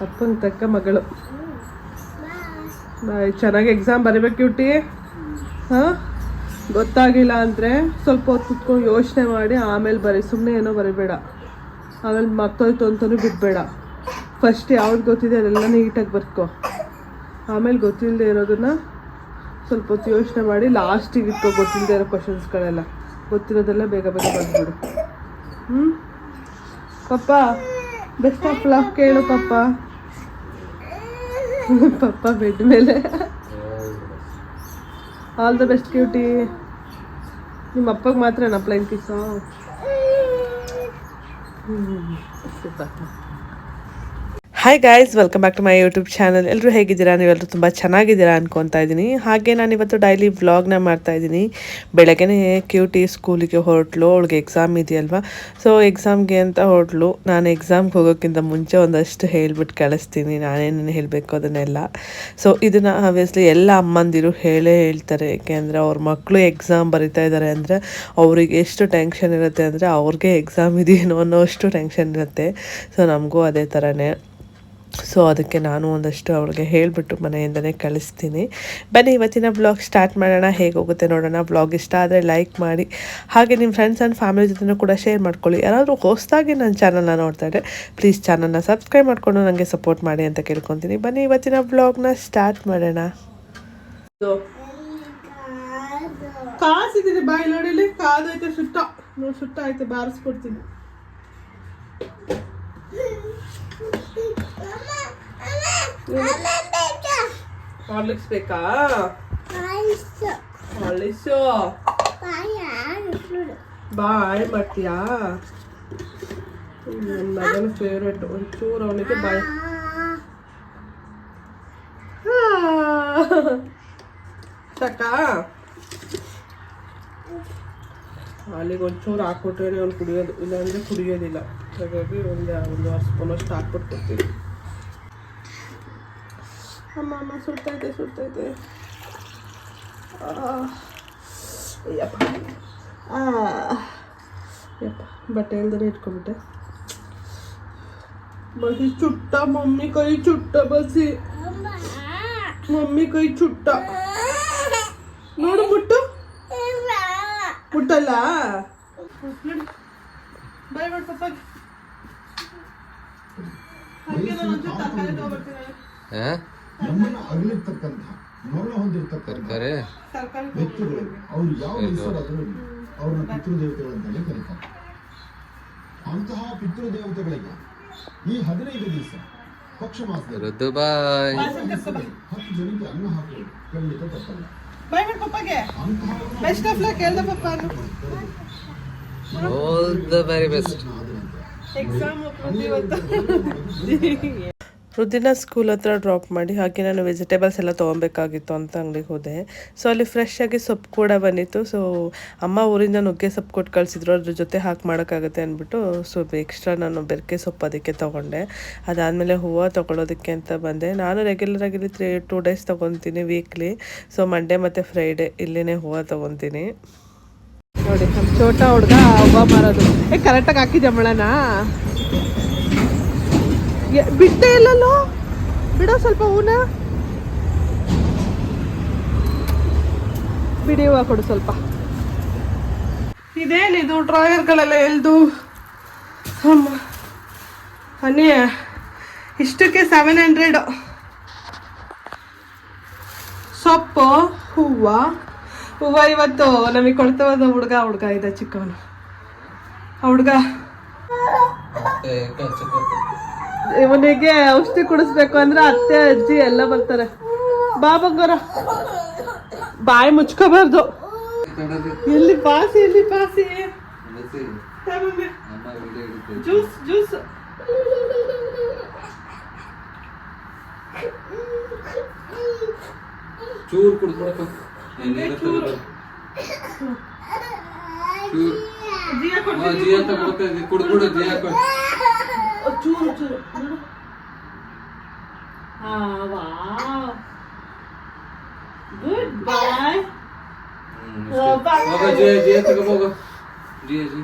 ಅಪ್ಪಂಗೆ ತಕ್ಕ ಮಗಳು. ಬಾಯ್. ಚೆನ್ನಾಗಿ ಎಕ್ಸಾಮ್ ಬರೀಬೇಕು ಕ್ಯೂಟಿ ಹಾಂ? ಗೊತ್ತಾಗಿಲ್ಲ ಅಂದರೆ ಸ್ವಲ್ಪ ಹೊತ್ತು ಕುತ್ಕೊಂಡು ಯೋಚನೆ ಮಾಡಿ ಆಮೇಲೆ ಬರೀ. ಸುಮ್ಮನೆ ಏನೋ ಬರೀಬೇಡ. ಆಮೇಲೆ ಮತ್ತೋಯ್ತು ಅಂತಲೂ ಬಿಡಬೇಡ. ಫಸ್ಟ್ ಯಾವ್ದು ಗೊತ್ತಿದೆ ಅದೆಲ್ಲ ನೀಟಾಗಿ ಬರ್ಕೊ. ಆಮೇಲೆ ಗೊತ್ತಿಲ್ಲದೆ ಇರೋದನ್ನ ಸ್ವಲ್ಪ ಹೊತ್ತು ಯೋಚನೆ ಮಾಡಿ ಲಾಸ್ಟಿಗೆ ಇಟ್ಕೊ. ಗೊತ್ತಿಲ್ಲದೆ ಇರೋ ಕ್ವಶನ್ಸ್ಗಳೆಲ್ಲ ಗೊತ್ತಿರೋದೆಲ್ಲ ಬೇಗ ಬೇಗ ಬಂದ್ಬಿಡು ಹ್ಞೂ ಪಪ್ಪ. ಬೆಸ್ಟ್ ಆಫ್ ಲಕ್ ಕೇಳು ಪಪ್ಪ ಪಪ್ಪ ಬೆಡ್ ಮೇಲೆ. ಆಲ್ ದ ಬೆಸ್ಟ್ ಕ್ಯೂಟಿ ನಿಮ್ಮ ಅಪ್ಪಗೆ ಮಾತ್ರ plain kiss hi guys welcome back to my YouTube channel ಎಲ್ಲರೂ ಹೇಗಿದ್ದೀರಾ? ನೀವೆಲ್ಲರೂ ತುಂಬ ಚೆನ್ನಾಗಿದ್ದೀರಾ ಅನ್ಕೊತಾ ಇದ್ದೀನಿ. ಹಾಗೆ ನಾನು ಇವತ್ತು ಡೈಲಿ ವ್ಲಾಗ್ನ ಮಾಡ್ತಾ ಇದ್ದೀನಿ. ಬೆಳಗ್ಗೆನೇ ಕ್ಯೂಟಿ ಸ್ಕೂಲಿಗೆ ಹೊರಟ್ಲು, ಅವಳಿಗೆ ಎಕ್ಸಾಮ್ ಇದೆಯಲ್ವ? ಸೊ ಎಕ್ಸಾಮ್ಗೆ ಅಂತ ಹೊರಟ್ಲು. ನಾನು ಎಕ್ಸಾಮ್ಗೆ ಹೋಗೋಕ್ಕಿಂತ ಮುಂಚೆ ಒಂದಷ್ಟು ಹೇಳ್ಬಿಟ್ಟು ಕಳಿಸ್ತೀನಿ. ನಾನೇನೇನು ಹೇಳಬೇಕು ಅದನ್ನೆಲ್ಲ. ಸೊ ಇದನ್ನು ಆಬ್ವಿಯಸ್ಲಿ ಎಲ್ಲ ಅಮ್ಮಂದಿರು ಹೇಳೇ ಹೇಳ್ತಾರೆ. ಏಕೆಂದರೆ ಅವ್ರ ಮಕ್ಕಳು ಎಕ್ಸಾಮ್ ಬರಿತಾ ಇದ್ದಾರೆ ಅಂದರೆ ಅವ್ರಿಗೆ ಎಷ್ಟು ಟೆನ್ಷನ್ ಇರುತ್ತೆ ಅಂದರೆ ಅವ್ರಿಗೆ ಎಕ್ಸಾಮ್ ಇದೆಯೇನೋ ಅನ್ನೋ ಅಷ್ಟು ಟೆನ್ಷನ್ ಇರುತ್ತೆ. ಸೊ ನಮಗೂ ಅದೇ ಥರನೇ ಸೊ ಅದಕ್ಕೆ ನಾನು ಒಂದಷ್ಟು ಅವಳಿಗೆ ಹೇಳಿಬಿಟ್ಟು ಮನೆಯಿಂದನೇ ಕಳಿಸ್ತೀನಿ. ಬನ್ನಿ, ಇವತ್ತಿನ ಬ್ಲಾಗ್ ಸ್ಟಾರ್ಟ್ ಮಾಡೋಣ. ಹೇಗೆ ಹೋಗುತ್ತೆ ನೋಡೋಣ. ಬ್ಲಾಗ್ ಇಷ್ಟ ಆದರೆ ಲೈಕ್ ಮಾಡಿ. ಹಾಗೆ ನಿಮ್ಮ ಫ್ರೆಂಡ್ಸ್ ಆ್ಯಂಡ್ ಫ್ಯಾಮಿಲಿ ಜೊತೆನೂ ಕೂಡ ಶೇರ್ ಮಾಡ್ಕೊಳ್ಳಿ. ಯಾರಾದರೂ ಹೊಸದಾಗಿ ನನ್ನ ಚಾನಲ್ನ ನೋಡ್ತಾ ಇದ್ದರೆ ಪ್ಲೀಸ್ ಚಾನಲ್ನ ಸಬ್ಸ್ಕ್ರೈಬ್ ಮಾಡಿಕೊಂಡು ನನಗೆ ಸಪೋರ್ಟ್ ಮಾಡಿ ಅಂತ ಕೇಳ್ಕೊತೀನಿ. ಬನ್ನಿ, ಇವತ್ತಿನ ಬ್ಲಾಗ್ನ ಸ್ಟಾರ್ಟ್ ಮಾಡೋಣ. ಕಾಸಿದ್ದೀನಿ. ಬಾಯಿ ನೋಡಿಲಿ ಕಾದೈತೆ ಸುಟ್ಟ ಸುಟ್ಟ ಆಯ್ತು ಬಾರಿಸ್ಕೊಡ್ತೀನಿ ಹಾರ್ಲಿಕ್ಸ್ ಬೇಕಾ ಹಾರ್ಲಿಕ್ಸು ಬಾಯ್ ಮಾಡ್ತೀಯಾ ನನ್ನ ಮಗನ ಫೇವ್ರೆಟ್ ಒಂಚೂರು ಅವನಿಗೆ ಬಾಯ್ ಸಾಕಾ ಹಾಲಿಗೆ ಒಂಚೂರು ಹಾಕ್ಬಿಟ್ರೆ ಅವ್ನು ಕುಡಿಯೋದು ಇಲ್ಲಾಂದರೆ ಕುಡಿಯೋದಿಲ್ಲ ಹಾಗಾಗಿ ಒಂದು ಒಂದು ಆರು ಸ್ಪೂನ್ ಅಷ್ಟು ಹಾಕ್ಬಿಟ್ಟು ಕೊಡ್ತೀನಿ ಅಮ್ಮ ಅಮ್ಮ ಸುಡ್ತೈತೆ ಸುಡ್ತೈತೆ ಆ, ಅಯ್ಯಪ್ಪ ಆ, ಯಪ್ಪ. ಬಟ್ಟೆ ಇಲ್ದೇ ಇಟ್ಕೊಂಬಿಟ್ಟೆ ಬಸಿ ಚುಟ್ಟ ಮಮ್ಮಿ ಕೈ ಚುಟ್ಟ ಬಸಿ ಮಮ್ಮಿ ಕೈ ಚುಟ್ಟ. ನೋಡು ಮುಟ್ಟು ಮುಟ್ಟಲ್ಲ ಬಾಯ್ ಮಾಡು ಪಪ್ಪ ಮರಣ ಹೊಂದಿರತಕ್ಕಂಥ ವ್ಯಕ್ತಿಗಳು ಅವ್ರು ಯಾವ ಹೆಸರಾದರೂ ಅವ್ರನ್ನ ಪಿತೃದೇವತೆಗಳಂತಲೇ ಕರೀತಾರೆ. ಅಂತಹ ಪಿತೃದೇವತೆಗಳಿಗೆ ಈ ಹದಿನೈದು ದಿವಸ ಪಕ್ಷ ಮಾಸದಲ್ಲಿ ಹತ್ತು ಜನಕ್ಕೆ ಅನ್ನ ಹಾಕೋದು ಖಂಡಿತ ತಪ್ಪಲ್ಲ. ಬೆಸ್ಟ್ ಆಫ್ ಲಕ್ ಹೇಳ್ದ ಪಪ್ಪ ಆಲ್ ದ ವೆರಿ ಬೆಸ್ಟ್ ರುದಿನ ಸ್ಕೂಲ್ ಹತ್ರ ಡ್ರಾಪ್ ಮಾಡಿ ಹಾಗೆ ನಾನು ವೆಜಿಟೇಬಲ್ಸ್ ಎಲ್ಲ ತೊಗೊಬೇಕಾಗಿತ್ತು ಅಂತ ಅಂಗಡಿಗೆ ಹೋದೆ. ಸೊ ಅಲ್ಲಿ ಫ್ರೆಶ್ ಆಗಿ ಸೊಪ್ಪು ಕೂಡ ಬಂದಿತ್ತು. ಸೊ ಅಮ್ಮ ಊರಿಂದ ನುಗ್ಗೆ ಸೊಪ್ಪು ಕೊಟ್ಟು ಕಳಿಸಿದ್ರು. ಅದ್ರ ಜೊತೆ ಹಾಕಿ ಮಾಡೋಕ್ಕಾಗುತ್ತೆ ಅಂದ್ಬಿಟ್ಟು ಸೊ ಎಕ್ಸ್ಟ್ರಾ ನಾನು ಬೆರಕೆ ಸೊಪ್ಪು ಅದಕ್ಕೆ ತೊಗೊಂಡೆ. ಅದಾದಮೇಲೆ ಹೂವು ತೊಗೊಳೋದಕ್ಕೆ ಅಂತ ಬಂದೆ. ನಾನು ರೆಗ್ಯುಲರ್ ಆಗಿ ಇಲ್ಲಿ ತ್ರೀ ಟೂ ಡೇಸ್ ತೊಗೊತೀನಿ ವೀಕ್ಲಿ ಸೊ ಮಂಡೇ ಮತ್ತು ಫ್ರೈಡೇ ಇಲ್ಲಿನೇ ಹೂವು ತೊಗೊತೀನಿ. ನೋಡಿ ನಮ್ಮ ಚೋಟ ಹುಡುಗ ಹಬ್ಬ ಮಾರೋದು. ಏ ಕರೆಕ್ಟಾಗಿ ಹಾಕಿದ್ದೆ ಮಳನಾ? ಬಿಟ್ಟೇ ಇಲ್ಲಲ್ಲೋ? ಬಿಡೋ ಸ್ವಲ್ಪ ಹೂನ. ಬಿಡಿ ಹೂವು ಕೊಡು ಸ್ವಲ್ಪ. ಇದೇನಿದು ಡ್ರಾಯರ್ಗಳೆಲ್ಲ ಎಲ್ದು? ಅಮ್ಮ. ಅನ್ನಿ ಇಷ್ಟಕ್ಕೆ ಸೆವೆನ್ ಹಂಡ್ರೆಡ್ ಸೊಪ್ಪು, ಹೂವು. ಹೂವು ಇವತ್ತು ನಮಗೆ ಕೊಡ್ತವದ ಹುಡುಗ ಹುಡುಗ ಇದೆ ಚಿಕ್ಕವನು. ಹುಡುಗ. ಇವನಿಗೆ ಔಷಧಿ ಕುಡಿಸ್ಬೇಕು ಅಂದ್ರೆ ಅತ್ತೆ ಅಜ್ಜಿ ಎಲ್ಲ ಬರ್ತಾರೆ. ಬಾ ಬಂಗಾರ. ಬಾಯಿ ಮುಚ್ಕೋಬಾರ್ದು. ಎಲ್ಲಿ ಪಾಸಿ ಎಲ್ಲಿ ಪಾಸಿ? Juice juice. ಚೂರ್ ಕುಡಿದ್ಬಿಡಕ್ಕ ಜಿಯಾ ಕೊಡು. ಹಾ ಜಿ ಅಂತ ಕೊಡ್ತಾ ಇದ್ದಿ ಕುಡ್ದ್ಬಿಡು ಜಿ ಹಾಕೊ ಚೂರು ಚೂರು ನೋಡು. ಆ, ವಾವ್. ಗುಡ್ ಬಾಯ್ ಹೋಗ ಜಿ ಜಿ ತಗೋ ಹೋಗು ಜಿ ಜಿ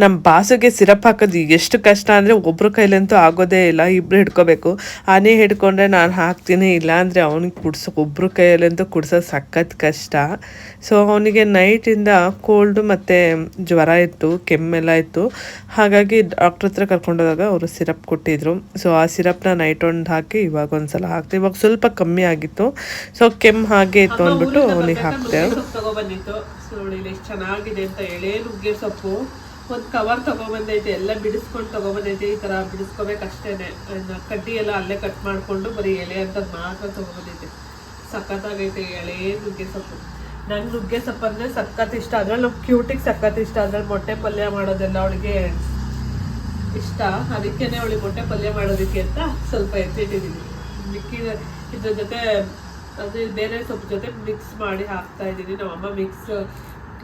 ನಮ್ಮ ಬಾಸುಗೆ ಸಿರಪ್ ಹಾಕೋದು ಎಷ್ಟು ಕಷ್ಟ ಅಂದರೆ ಒಬ್ರ ಕೈಲಂತೂ ಆಗೋದೇ ಇಲ್ಲ ಇಬ್ಬರು ಹಿಡ್ಕೋಬೇಕು. ಆನೆ ಹಿಡ್ಕೊಂಡ್ರೆ ನಾನು ಹಾಕ್ತೀನಿ ಇಲ್ಲಾಂದರೆ ಅವನಿಗೆ ಕುಡ್ಸೋ ಒಬ್ರ ಕೈಯಲ್ಲಂತೂ ಕುಡ್ಸೋದು ಸಖತ್ ಕಷ್ಟ. ಸೊ ಅವನಿಗೆ ನೈಟಿಂದ ಕೋಲ್ಡು ಮತ್ತು ಜ್ವರ ಇತ್ತು ಕೆಮ್ಮೆಲ್ಲ ಇತ್ತು. ಹಾಗಾಗಿ ಡಾಕ್ಟ್ರ್ ಹತ್ರ ಕರ್ಕೊಂಡೋದಾಗ ಅವರು ಸಿರಪ್ ಕೊಟ್ಟಿದ್ರು. ಸೊ ಆ ಸಿರಪ್ನ ನೈಟ್ ಒಂದು ಹಾಕಿ ಇವಾಗ ಒಂದ್ಸಲ ಹಾಕ್ತೀವಿ ಇವಾಗ ಸ್ವಲ್ಪ ಕಮ್ಮಿ ಆಗಿತ್ತು. ಸೊ ಕೆಮ್ಮು ಹಾಗೆ ಇತ್ತು ಅಂದ್ಬಿಟ್ಟು ಅವನಿಗೆ ಹಾಕ್ತೇವೆ ತಗೊಬಂದಿತ್ತು ಇಲ್ಲಿ ಎಷ್ಟು ಚೆನ್ನಾಗಿದೆ ಅಂತ ಎಳೆ ನುಗ್ಗೆ ಸೊಪ್ಪು. ಒಂದು ಕವರ್ ತಗೊಬಂದೈತೆ, ಎಲ್ಲ ಬಿಡಿಸ್ಕೊಂಡು ತಗೊಬಂದೈತೆ, ಈ ತರ ಬಿಡಿಸ್ಕೋಬೇಕಷ್ಟೇನೆ ಕಡ್ಡಿ ಎಲ್ಲ ಅಲ್ಲೇ ಕಟ್ ಮಾಡ್ಕೊಂಡು ಬರೀ ಎಲೆ ಅಂತ ಮಾತ್ರ ತಗೊಬಂದೈತೆ. ಸಖತ್ತಾಗೈತೆ ಎಳೆ ನುಗ್ಗೆ ಸೊಪ್ಪು. ನಂಗೆ ನುಗ್ಗೆ ಸೊಪ್ಪು ಅಂದ್ರೆ ಸಖತ್ ಇಷ್ಟ. ಅದ್ರಲ್ಲಿ ನಮ್ಮ ಕ್ಯೂಟಿಗೆ ಸಖತ್ ಇಷ್ಟ. ಅದ್ರಲ್ಲಿ ಮೊಟ್ಟೆ ಪಲ್ಯ ಮಾಡೋದೆಲ್ಲ ಅವಳಿಗೆ ಇಷ್ಟ. ಅದಕ್ಕೇನೆ ಅವಳಿಗೆ ಮೊಟ್ಟೆ ಪಲ್ಯ ಮಾಡೋದಕ್ಕೆ ಅಂತ ಸ್ವಲ್ಪ ಎತ್ತಿಟ್ಟಿದ್ದೀನಿ ಮಿಕ್ಕಿದ ಇದ್ರ ಜೊತೆ, ಅದೇ ಬೇರೆ ಸೊಪ್ಪು ಜೊತೆ ಮಿಕ್ಸ್ ಮಾಡಿ ಹಾಕ್ತಾ ಇದ್ದೀನಿ. ನಮ್ಮಮ್ಮ ಮಿಕ್ಸ್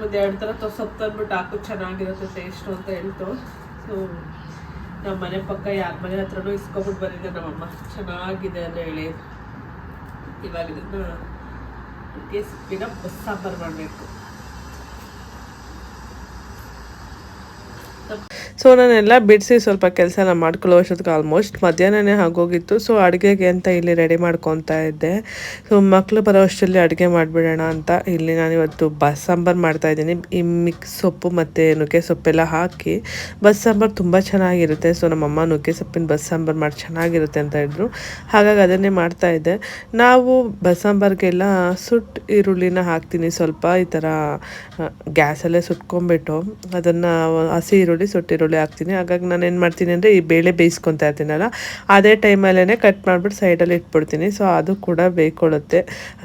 ಒಂದು ಎರಡು ಥರ ಸೊಪ್ಪು ತಂದ್ಬಿಟ್ಟು ಹಾಕು, ಚೆನ್ನಾಗಿರುತ್ತೆ ಟೇಸ್ಟು ಅಂತ ಹೇಳ್ತು. ಸೊ ನಮ್ಮ ಮನೆ ಪಕ್ಕ ಯಾರ ಮನೆ ಹತ್ರನೂ ಇಸ್ಕೊಬಿಟ್ಟು ಬಂದಿದ್ದೆ ನಮ್ಮಮ್ಮ. ಚೆನ್ನಾಗಿದೆ ಅಂತ ಹೇಳಿ. ಇವಾಗ ಇದನ್ನು ನುಗ್ಗೆ ಸೊಪ್ಪಿನ ಬಸ್ ಸಾಂಬಾರು ಮಾಡಬೇಕು. ಸೊ ನಾನೆಲ್ಲ ಬಿಡಿಸಿ ಸ್ವಲ್ಪ ಕೆಲಸ ಮಾಡ್ಕೊಳ್ಳೋ ಆಲ್ಮೋಸ್ಟ್ ಮಧ್ಯಾಹ್ನನೇ ಆಗೋಗಿತ್ತು. ಸೊ ಅಡುಗೆಗೆ ಅಂತ ಇಲ್ಲಿ ರೆಡಿ ಮಾಡ್ಕೊತಾ ಇದ್ದೆ. ಸೊ ಮಕ್ಕಳು ಬರೋ ಅಷ್ಟರಲ್ಲಿ ಅಡುಗೆ ಮಾಡಿಬಿಡೋಣ ಅಂತ ಇಲ್ಲಿ ನಾನು ಇವತ್ತು ಬಸ್ ಸಾಂಬಾರು ಮಾಡ್ತಾ ಇದ್ದೀನಿ. ಈ ಮಿಕ್ಸ್ ಸೊಪ್ಪು ಮತ್ತು ನುಗ್ಗೆ ಸೊಪ್ಪೆಲ್ಲ ಹಾಕಿ ಬಸ್ ಸಾಂಬಾರು ತುಂಬ ಚೆನ್ನಾಗಿರುತ್ತೆ. ಸೊ ನಮ್ಮಮ್ಮ ನುಗ್ಗೆ ಸೊಪ್ಪಿನ ಬಸ್ ಸಾಂಬಾರು ಮಾಡಿ ಚೆನ್ನಾಗಿರುತ್ತೆ ಅಂತ ಇದ್ರು ಹಾಗಾಗಿ ಅದನ್ನೇ ಮಾಡ್ತಾ ಇದ್ದೆ. ನಾವು ಬಸ್ ಸಾಂಬಾರಿಗೆಲ್ಲ ಸುಟ್ಟು ಈರುಳ್ಳಿನ ಹಾಕ್ತೀನಿ. ಸ್ವಲ್ಪ ಈ ಥರ ಗ್ಯಾಸಲ್ಲೇ ಸುಟ್ಕೊಂಬಿಟ್ಟು ಅದನ್ನು ಹಸಿ ಈರುಳ್ಳಿ ಹಾಕ್ತೀನಿ. ಹಾಗಾಗಿ ನಾನು ಏನು ಮಾಡ್ತೀನಿ ಅಂದರೆ ಈ ಬೇಳೆ ಬೇಯಿಸ್ಕೊತಾ ಇರ್ತೀನಲ್ಲ, ಅದೇ ಟೈಮಲ್ಲೇ ಕಟ್ ಮಾಡಿಬಿಟ್ಟು ಸೈಡಲ್ಲಿ ಇಟ್ಬಿಡ್ತೀನಿ. ಸೊ ಅದು ಕೂಡ ಬೇಯ್ಕೊಳ್ಳುತ್ತೆ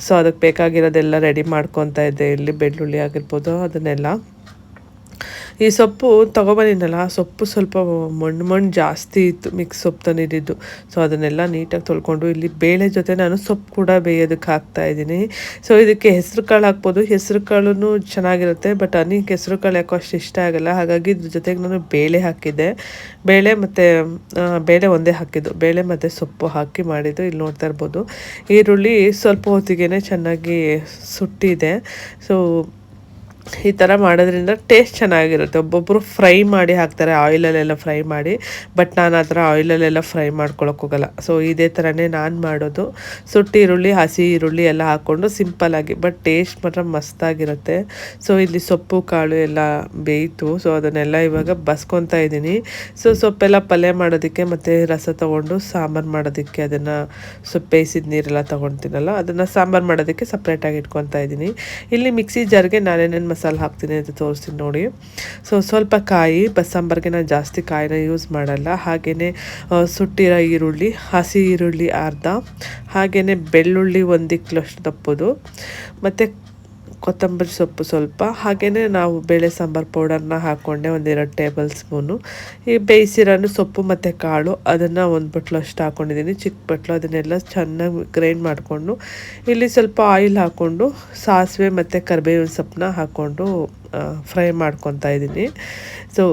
ಸೊ ಅದಕ್ಕೆ ಬೇಕಾಗಿರೋದೆಲ್ಲ ರೆಡಿ ಮಾಡ್ಕೊತಾ ಇದ್ದೆ. ಇಲ್ಲಿ ಬೆಳ್ಳುಳ್ಳಿ ಆಗಿರ್ಬೋದು, ಅದನ್ನೆಲ್ಲ. ಈ ಸೊಪ್ಪು ತೊಗೊಬಂದಿದ್ದಲ್ಲ ಆ ಸೊಪ್ಪು ಸ್ವಲ್ಪ ಮಣ್ಣು ಮಣ್ಣು ಜಾಸ್ತಿ ಇತ್ತು ಮಿಕ್ಸ್ ಸೊಪ್ಪು ತಂದಿದ್ದು ಸೊ ಅದನ್ನೆಲ್ಲ ನೀಟಾಗಿ ತೊಳ್ಕೊಂಡು ಇಲ್ಲಿ ಬೇಳೆ ಜೊತೆ ನಾನು ಸೊಪ್ಪು ಕೂಡ ಬೇಯೋದಕ್ಕೆ ಹಾಕ್ತಾ ಇದ್ದೀನಿ. ಸೊ ಇದಕ್ಕೆ ಹೆಸರು ಕಾಳು ಹಾಕ್ಬೋದು. ಹೆಸರು ಕಾಳು ಚೆನ್ನಾಗಿರುತ್ತೆ ಬಟ್ ಅನಿಗೆ ಹೆಸರು ಕಾಳು ಯಾಕೋ ಅಷ್ಟು ಇಷ್ಟ ಆಗಲ್ಲ. ಹಾಗಾಗಿ ಇದ್ರ ಜೊತೆಗೆ ನಾನು ಬೇಳೆ ಹಾಕಿದ್ದೆ. ಬೇಳೆ ಮತ್ತು ಬೇಳೆ ಒಂದೇ ಹಾಕಿದ್ದು. ಬೇಳೆ ಮತ್ತು ಸೊಪ್ಪು ಹಾಕಿ ಮಾಡಿದ್ದು. ಇಲ್ಲಿ ನೋಡ್ತಾ ಇರ್ಬೋದು. ಈರುಳ್ಳಿ ಸ್ವಲ್ಪ ಹೊತ್ತಿಗೆ ಚೆನ್ನಾಗಿ ಸುಟ್ಟಿದೆ. ಸೊ ಈ ಥರ ಮಾಡೋದ್ರಿಂದ ಟೇಸ್ಟ್ ಚೆನ್ನಾಗಿರುತ್ತೆ. ಒಬ್ಬೊಬ್ಬರು ಫ್ರೈ ಮಾಡಿ ಹಾಕ್ತಾರೆ ಆಯಿಲಲ್ಲೆಲ್ಲ ಫ್ರೈ ಮಾಡಿ ಬಟ್ ನಾನು ಆ ಥರ ಆಯಿಲಲ್ಲೆಲ್ಲ ಫ್ರೈ ಹೋಗಲ್ಲ. ಸೊ ಇದೇ ಥರನೇ ನಾನು ಮಾಡೋದು. ಸುಟ್ಟಿ ಈರುಳ್ಳಿ, ಹಸಿ ಈರುಳ್ಳಿ ಎಲ್ಲ ಹಾಕ್ಕೊಂಡು ಸಿಂಪಲ್ಲಾಗಿ ಬಟ್ ಟೇಸ್ಟ್ ಮಾತ್ರ ಮಸ್ತಾಗಿರುತ್ತೆ ಸೊ ಇಲ್ಲಿ ಸೊಪ್ಪು, ಕಾಳು ಎಲ್ಲ ಬೇಯಿತು. ಸೊ ಅದನ್ನೆಲ್ಲ ಇವಾಗ ಬಸ್ಕೊತಾ ಇದ್ದೀನಿ. ಸೊ ಸೊಪ್ಪೆಲ್ಲ ಪಲ್ಯ ಮಾಡೋದಕ್ಕೆ ಮತ್ತು ರಸ ತೊಗೊಂಡು ಸಾಂಬಾರು ಮಾಡೋದಕ್ಕೆ ಅದನ್ನು ಸೊಪ್ಪು ಬೇಯಿಸಿದ ನೀರೆಲ್ಲ ತೊಗೊಳ್ತೀನಲ್ಲ ಅದನ್ನು ಸಾಂಬಾರು ಮಾಡೋದಕ್ಕೆ ಸಪ್ರೇಟಾಗಿ ಇಟ್ಕೊತಾ ಇದ್ದೀನಿ. ಇಲ್ಲಿ ಮಿಕ್ಸಿ ಜಾರ್ಗೆ ನಾನೇನೇನು ಮಸಾಲೆ ಹಾಕ್ತೀನಿ ಅಂತ ತೋರಿಸ್ತೀನಿ ನೋಡಿ. ಸೊ ಸ್ವಲ್ಪ ಕಾಯಿ ಬಸ್ಸಾಂಬಾರ್ಗೆ ನಾನು ಜಾಸ್ತಿ ಕಾಯಿನ ಯೂಸ್ ಮಾಡಲ್ಲ. ಹಾಗೆಯೇ ಸುಟ್ಟಿರೋ ಈರುಳ್ಳಿ, ಹಸಿ ಈರುಳ್ಳಿ ಅರ್ಧ ಹಾಗೆಯೇ ಬೆಳ್ಳುಳ್ಳಿ ಒಂದು ದಪ್ಪದು ತಪ್ಪೋದು. ಮತ್ತು ಕೊತ್ತಂಬರಿ ಸೊಪ್ಪು ಸ್ವಲ್ಪ ಹಾಗೆಯೇ ನಾವು ಬೇಳೆ ಸಾಂಬಾರು ಪೌಡರ್ನ ಹಾಕ್ಕೊಂಡೆ ಒಂದೆರಡು ಟೇಬಲ್ ಸ್ಪೂನು. ಈ ಬೇಯಿಸಿರೋನು ಸೊಪ್ಪು ಮತ್ತು ಕಾಳು, ಅದನ್ನು ಒಂದು ಬಟ್ಲು ಅಷ್ಟು ಹಾಕ್ಕೊಂಡಿದ್ದೀನಿ ಚಿಕ್ಕ ಬಟ್ಲು, ಅದನ್ನೆಲ್ಲ ಚೆನ್ನಾಗಿ ಗ್ರೈಂಡ್ ಮಾಡಿಕೊಂಡು, ಇಲ್ಲಿ ಸ್ವಲ್ಪ ಆಯಿಲ್ ಹಾಕ್ಕೊಂಡು ಸಾಸಿವೆ ಮತ್ತು ಕರಿಬೇವಿನ ಸೊಪ್ಪನ್ನ ಹಾಕ್ಕೊಂಡು ಫ್ರೈ ಮಾಡ್ಕೊತಾ ಇದ್ದೀನಿ ಸೊ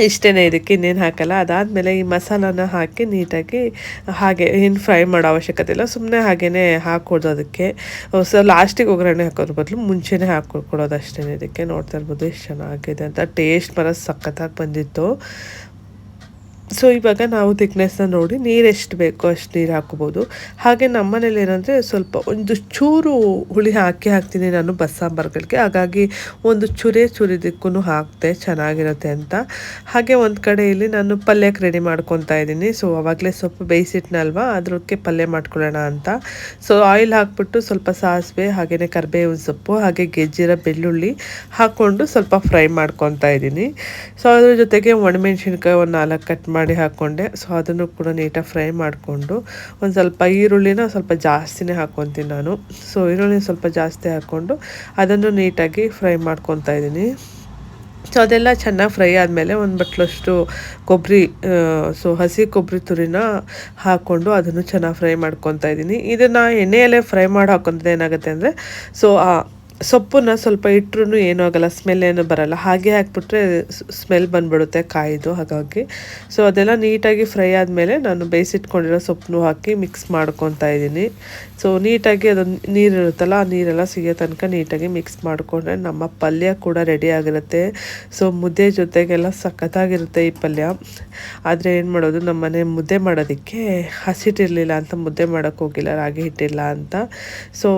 ಇಷ್ಟೇ ಇದಕ್ಕೆ ಇನ್ನೇನು ಹಾಕಲ್ಲ. ಅದಾದಮೇಲೆ ಈ ಮಸಾಲಾನ ಹಾಕಿ ನೀಟಾಗಿ ಹಾಗೆ ಏನು ಫ್ರೈ ಮಾಡೋ ಅವಶ್ಯಕತೆ ಇಲ್ಲ. ಸುಮ್ಮನೆ ಹಾಗೇ ಹಾಕ್ಕೊಡೋದು ಅದಕ್ಕೆ. ಸೊ ಲಾಸ್ಟಿಗೆ ಒಗ್ಗರಣೆ ಹಾಕೋದ್ರ ಬದಲು ಮುಂಚೆನೇ ಹಾಕೊಡ್ಕೊಡೋದು ಅಷ್ಟೇ ಇದಕ್ಕೆ. ನೋಡ್ತಾ ಇರ್ಬೋದು ಎಷ್ಟು ಚೆನ್ನಾಗಿದೆ ಅಂತ. ಟೇಸ್ಟ್ ಬರೋ ಸಖತ್ತಾಗಿ ಬಂದಿತ್ತು. ಸೊ ಇವಾಗ ನಾವು ತಿಕ್ನೆಸ್ನ ನೋಡಿ, ನೀರು ಎಷ್ಟು ಬೇಕೋ ಅಷ್ಟು ನೀರು ಹಾಕೋಬೋದು. ಹಾಗೆ ನಮ್ಮನೇಲಿ ಏನಂದರೆ ಸ್ವಲ್ಪ ಒಂದು ಚೂರು ಹುಳಿ ಹಾಕಿ ಹಾಕ್ತೀನಿ ನಾನು ಬಸ್ಸಾಂಬಾರ್ಗಳಿಗೆ. ಹಾಗಾಗಿ ಒಂದು ಚುರಿ ಚುರಿದಕ್ಕೂ ಹಾಕ್ತೆ ಚೆನ್ನಾಗಿರುತ್ತೆ ಅಂತ. ಹಾಗೆ ಒಂದು ಕಡೆ ಇಲ್ಲಿ ನಾನು ಪಲ್ಯಕ್ಕೆ ರೆಡಿ ಮಾಡ್ಕೊತಾ ಇದ್ದೀನಿ. ಸೊ ಅವಾಗಲೇ ಸೊಪ್ಪು ಬೇಯಿಸಿಟ್ನಲ್ವ ಅದಕ್ಕೆ ಪಲ್ಯ ಮಾಡ್ಕೊಳ್ಳೋಣ ಅಂತ. ಸೊ ಆಯಿಲ್ ಹಾಕ್ಬಿಟ್ಟು ಸ್ವಲ್ಪ ಸಾಸಿವೆ ಹಾಗೆಯೇ ಕರಿಬೇವಿನ ಸೊಪ್ಪು, ಹಾಗೆ ಗೆಜ್ಜಿರ ಬೆಳ್ಳುಳ್ಳಿ ಹಾಕ್ಕೊಂಡು ಸ್ವಲ್ಪ ಫ್ರೈ ಮಾಡ್ಕೊತಾ ಇದ್ದೀನಿ. ಸೊ ಅದ್ರ ಜೊತೆಗೆ ಒಣಮೆಣ್ಸಿನ್ಕಾಯಿ ಒಂದು ನಾಲ್ಕು ಕಟ್ ಮಾಡಿ ಹಾಕ್ಕೊಂಡೆ ಸೊ ಅದನ್ನು ಕೂಡ ನೀಟಾಗಿ ಫ್ರೈ ಮಾಡಿಕೊಂಡು, ಒಂದು ಸ್ವಲ್ಪ ಈರುಳ್ಳಿನ ಸ್ವಲ್ಪ ಜಾಸ್ತಿನೇ ಹಾಕ್ಕೊತೀನಿ ನಾನು. ಸೊ ಈರುಳ್ಳಿ ಸ್ವಲ್ಪ ಜಾಸ್ತಿ ಹಾಕ್ಕೊಂಡು ಅದನ್ನು ನೀಟಾಗಿ ಫ್ರೈ ಮಾಡ್ಕೊತಾ ಇದ್ದೀನಿ. ಸೊ ಅದೆಲ್ಲ ಚೆನ್ನಾಗಿ ಫ್ರೈ ಆದಮೇಲೆ ಒಂದು ಬಟ್ಲಷ್ಟು ಕೊಬ್ಬರಿ ಸೊ ಹಸಿ ಕೊಬ್ಬರಿ ತುರಿನ ಹಾಕ್ಕೊಂಡು ಅದನ್ನು ಚೆನ್ನಾಗಿ ಫ್ರೈ ಮಾಡ್ಕೊತಾ ಇದ್ದೀನಿ. ಇದನ್ನು ಎಣ್ಣೆಯಲ್ಲೇ ಫ್ರೈ ಮಾಡಿ ಹಾಕೊಂಡ್ರೆ ಏನಾಗುತ್ತೆ ಅಂದರೆ ಸೊ ಆ ಸೊಪ್ಪನ್ನ ಸ್ವಲ್ಪ ಇಟ್ರೂ ಏನೂ ಆಗಲ್ಲ ಸ್ಮೆಲ್ ಏನು ಬರಲ್ಲ. ಹಾಗೆ ಹಾಕ್ಬಿಟ್ರೆ ಸ್ಮೆಲ್ ಬಂದ್ಬಿಡುತ್ತೆ ಕಾಯಿದು ಹಾಗಾಗಿ. ಸೊ ಅದೆಲ್ಲ ನೀಟಾಗಿ ಫ್ರೈ ಆದಮೇಲೆ ನಾನು ಬೇಯಿಸಿಟ್ಕೊಂಡಿರೋ ಸೊಪ್ಪನ್ನು ಹಾಕಿ ಮಿಕ್ಸ್ ಮಾಡ್ಕೊತಾ ಇದ್ದೀನಿ. ಸೊ ನೀಟಾಗಿ ಅದೊಂದು ನೀರಿರುತ್ತಲ್ಲ, ಆ ನೀರೆಲ್ಲ ಸಿಗೋ ತನಕ ನೀಟಾಗಿ ಮಿಕ್ಸ್ ಮಾಡಿಕೊಂಡ್ರೆ ನಮ್ಮ ಪಲ್ಯ ಕೂಡ ರೆಡಿ ಆಗಿರುತ್ತೆ. ಸೊ ಮುದ್ದೆ ಜೊತೆಗೆಲ್ಲ ಸಖತ್ತಾಗಿರುತ್ತೆ ಈ ಪಲ್ಯ. ಆದರೆ ಏನು ಮಾಡೋದು, ನಮ್ಮ ಮನೆ ಮುದ್ದೆ ಮಾಡೋದಕ್ಕೆ ಹಸಿಟ್ಟಿರಲಿಲ್ಲ ಅಂತ ಮುದ್ದೆ ಮಾಡೋಕ್ಕೆ ಹೋಗಿಲ್ಲ, ರಾಗಿ ಹಿಟ್ಟಿಲ್ಲ ಅಂತ. ಸೊ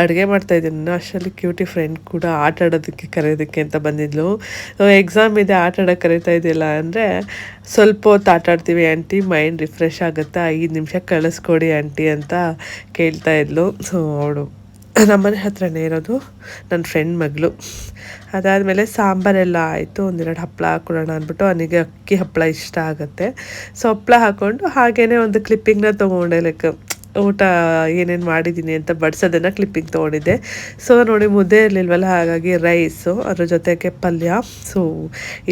ಅಡುಗೆ ಮಾಡ್ತಾಯಿದ್ದೀನಿ ಅಷ್ಟರಲ್ಲಿ ಕ್ಯೂಟಿ ಫ್ರೆಂಡ್ ಕೂಡ ಆಟ ಆಡೋದಕ್ಕೆ ಕರೆಯೋದಕ್ಕೆ ಅಂತ ಬಂದಿದ್ಲು. ಎಕ್ಸಾಮ್ ಇದೆ, ಆಟ ಆಡೋಕ್ಕೆ ಕರೀತಾ ಇದ್ದಿಲ್ಲ ಅಂದರೆ ಸ್ವಲ್ಪ ಹೊತ್ತು ಆಟ ಆಡ್ತೀವಿ ಆಂಟಿ ಮೈಂಡ್ ರಿಫ್ರೆಶ್ ಆಗುತ್ತೆ? ಐದು ನಿಮಿಷ ಕಳಿಸ್ಕೊಡಿ ಆಂಟಿ ಅಂತ ಕೇಳ್ತಾ ಇದ್ಲು. ಸೊ ಅವಳು ನಮ್ಮನೆ ಹತ್ರನೇ ಇರೋದು ನನ್ನ ಫ್ರೆಂಡ್ ಮಗಳು. ಅದಾದಮೇಲೆ ಸಾಂಬಾರೆಲ್ಲ ಆಯಿತು. ಒಂದೆರಡು ಹಪ್ಪಳ ಹಾಕ್ಕೊಡೋಣ ಅಂದ್ಬಿಟ್ಟು ಅವನಿಗೆ ಅಕ್ಕಿ ಹಪ್ಪಳ ಇಷ್ಟ ಆಗುತ್ತೆ. ಸೊ ಹಪ್ಪಳ ಹಾಕ್ಕೊಂಡು ಹಾಗೇ ಒಂದು ಕ್ಲಿಪ್ಪಿಂಗ್ನ ತೊಗೊಂಡೆ ಲೈಕ್ ಊಟ ಏನೇನು ಮಾಡಿದ್ದೀನಿ ಅಂತ ಬಡ್ಸೋದನ್ನು ಕ್ಲಿಪ್ಪಿಂಗ್ ತೊಗೊಂಡಿದ್ದೆ. ಸೊ ನೋಡಿ ಮುದ್ದೆ ಇರಲಿಲ್ವಲ್ಲ, ಹಾಗಾಗಿ ರೈಸು ಅದ್ರ ಜೊತೆಗೆ ಪಲ್ಯ. ಸೊ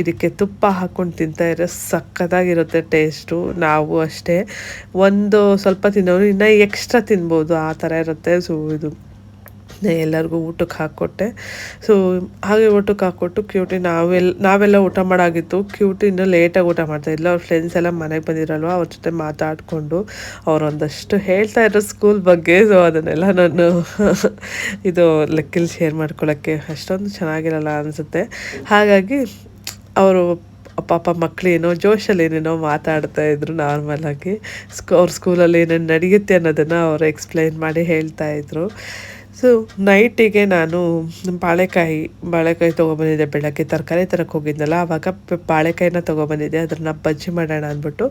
ಇದಕ್ಕೆ ತುಪ್ಪ ಹಾಕ್ಕೊಂಡು ತಿಂತಾ ಇರೋ ಸಖತ್ತಾಗಿರುತ್ತೆ ಟೇಸ್ಟು ನಾವು ಅಷ್ಟೇ ಒಂದು ಸ್ವಲ್ಪ ತಿನ್ನೋರು ಇನ್ನೂ ಎಕ್ಸ್ಟ್ರಾ ತಿನ್ಬೋದು, ಆ ಥರ ಇರುತ್ತೆ. ಸೊ ಇದು ಎಲ್ಲರಿಗೂ ಊಟಕ್ಕೆ ಹಾಕ್ಕೊಟ್ಟೆ. ಸೊ ಹಾಗೆ ಊಟಕ್ಕೆ ಹಾಕ್ಕೊಟ್ಟು ಕ್ಯೂಟಿ ನಾವೆಲ್ಲ ನಾವೆಲ್ಲ ಊಟ ಮಾಡಾಗಿತ್ತು. ಕ್ಯೂಟಿ ಇನ್ನೂ ಲೇಟಾಗಿ ಊಟ ಮಾಡ್ತಾ ಮಾಡ್ತಾಯಿದ್ಲು ಅವ್ರ ಫ್ರೆಂಡ್ಸ್ ಎಲ್ಲ ಮನೆಗೆ ಬಂದಿರಲ್ವ? ಅವ್ರ ಜೊತೆ ಮಾತಾಡಿಕೊಂಡು ಅವರೊಂದಷ್ಟು ಹೇಳ್ತಾ ಇರೋ ಸ್ಕೂಲ್ ಬಗ್ಗೆ. ಸೊ ಅದನ್ನೆಲ್ಲ ನಾನು ಇದು ಲೆಕ್ಕಲ್ಲಿ ಶೇರ್ ಮಾಡ್ಕೊಳ್ಳೋಕ್ಕೆ ಅಷ್ಟೊಂದು ಚೆನ್ನಾಗಿರಲ್ಲ ಅನಿಸುತ್ತೆ. ಹಾಗಾಗಿ ಅವರು ಪಾಪ ಮಕ್ಕಳೇನೋ ಜೋಶಲ್ಲಿ ಏನೇನೋ ಮಾತಾಡ್ತಾ ಇದ್ರು ನಾರ್ಮಲಾಗಿ ಸ್ಕೂ, ಅವ್ರ ಸ್ಕೂಲಲ್ಲಿ ಏನೇನು ನಡೆಯುತ್ತೆ ಅನ್ನೋದನ್ನು ಅವರು ಎಕ್ಸ್ಪ್ಲೈನ್ ಮಾಡಿ ಹೇಳ್ತಾ ಇದ್ರು. ಸೊ ನೈಟಿಗೆ ನಾನು ಬಾಳೆಕಾಯಿ ಬಾಳೆಕಾಯಿ ತೊಗೊಬಂದಿದ್ದೆ ಬೆಳಗ್ಗೆ. ತರಕಾರಿ ತರಕ್ಕೆ ಹೋಗಿದ್ನಲ್ಲ ಆವಾಗ ಬಾಳೆಕಾಯಿನ ತೊಗೊಬಂದಿದ್ದೆ. ಅದನ್ನು ಬಜ್ಜಿ ಮಾಡೋಣ ಅಂದ್ಬಿಟ್ಟು.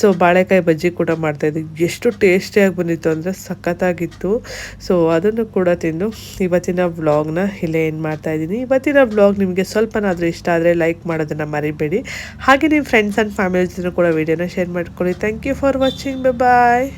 ಸೊ ಬಾಳೆಕಾಯಿ ಬಜ್ಜಿ ಕೂಡ ಮಾಡ್ತಾಯಿದ್ದೆ. ಎಷ್ಟು ಟೇಸ್ಟಿಯಾಗಿ ಬಂದಿತ್ತು ಅಂದರೆ ಸಖತ್ತಾಗಿತ್ತು. ಸೊ ಅದನ್ನು ಕೂಡ ತಿಂದು ಇವತ್ತಿನ ವ್ಲಾಗ್ನ ಇಲ್ಲೇ ಏನು ಮಾಡ್ತಾಯಿದ್ದೀನಿ. ಇವತ್ತಿನ ವ್ಲಾಗ್ ನಿಮಗೆ ಸ್ವಲ್ಪನಾದರೂ ಇಷ್ಟ ಆದರೆ ಲೈಕ್ ಮಾಡೋದನ್ನು ಮರಿಬೇಡಿ. ಹಾಗೆ ನಿಮ್ಮ ಫ್ರೆಂಡ್ಸ್ ಆ್ಯಂಡ್ ಫ್ಯಾಮಿಲಿ ಜೊತೆ ಕೂಡ ವೀಡಿಯೋನ ಶೇರ್ ಮಾಡ್ಕೊಳ್ಳಿ. Thank you for watching bye